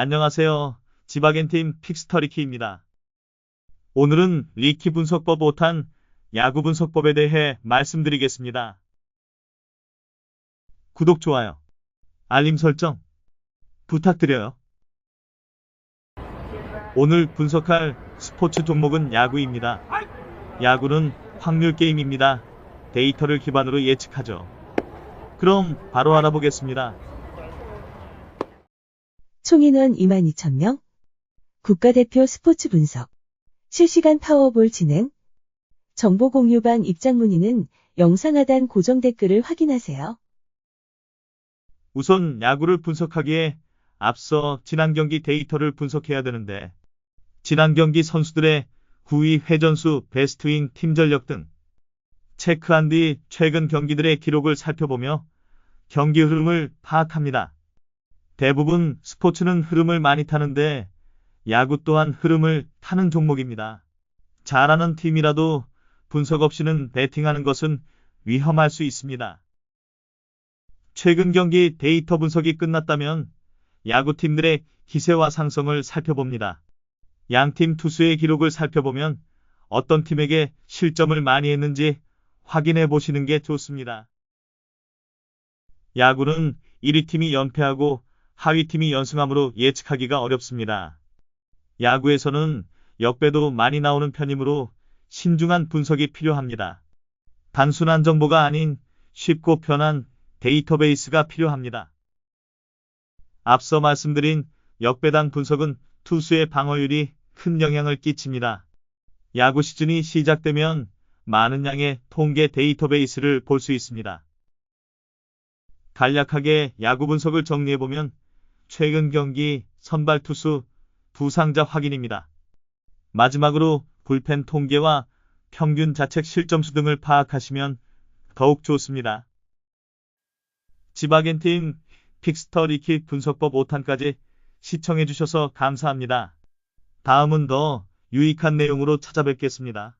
안녕하세요. 지바겐팀 픽스터리키입니다. 오늘은 리키 분석법 5탄 야구 분석법에 대해 말씀드리겠습니다. 구독, 좋아요, 알림 설정 부탁드려요. 오늘 분석할 스포츠 종목은 야구입니다. 야구는 확률 게임입니다. 데이터를 기반으로 예측하죠. 그럼 바로 알아보겠습니다. 총 인원 22,000명, 국가대표 스포츠 분석, 실시간 파워볼 진행, 정보 공유방 입장 문의는 영상 하단 고정 댓글을 확인하세요. 우선 야구를 분석하기에 앞서 지난 경기 데이터를 분석해야 되는데 지난 경기 선수들의 9위 회전수, 베스트윙, 팀 전력 등 체크한 뒤 최근 경기들의 기록을 살펴보며 경기 흐름을 파악합니다. 대부분 스포츠는 흐름을 많이 타는데 야구 또한 흐름을 타는 종목입니다. 잘하는 팀이라도 분석 없이는 배팅하는 것은 위험할 수 있습니다. 최근 경기 데이터 분석이 끝났다면 야구팀들의 기세와 상성을 살펴봅니다. 양팀 투수의 기록을 살펴보면 어떤 팀에게 실점을 많이 했는지 확인해 보시는 게 좋습니다. 야구는 1위 팀이 연패하고 하위 팀이 연승함으로 예측하기가 어렵습니다. 야구에서는 역배도 많이 나오는 편이므로 신중한 분석이 필요합니다. 단순한 정보가 아닌 쉽고 편한 데이터베이스가 필요합니다. 앞서 말씀드린 역배당 분석은 투수의 방어율이 큰 영향을 끼칩니다. 야구 시즌이 시작되면 많은 양의 통계 데이터베이스를 볼 수 있습니다. 간략하게 야구 분석을 정리해보면 최근 경기 선발 투수 부상자 확인입니다. 마지막으로 불펜 통계와 평균 자책 실점수 등을 파악하시면 더욱 좋습니다. 지바겐팀 픽스터 리킷 분석법 5탄까지 시청해주셔서 감사합니다. 다음은 더 유익한 내용으로 찾아뵙겠습니다.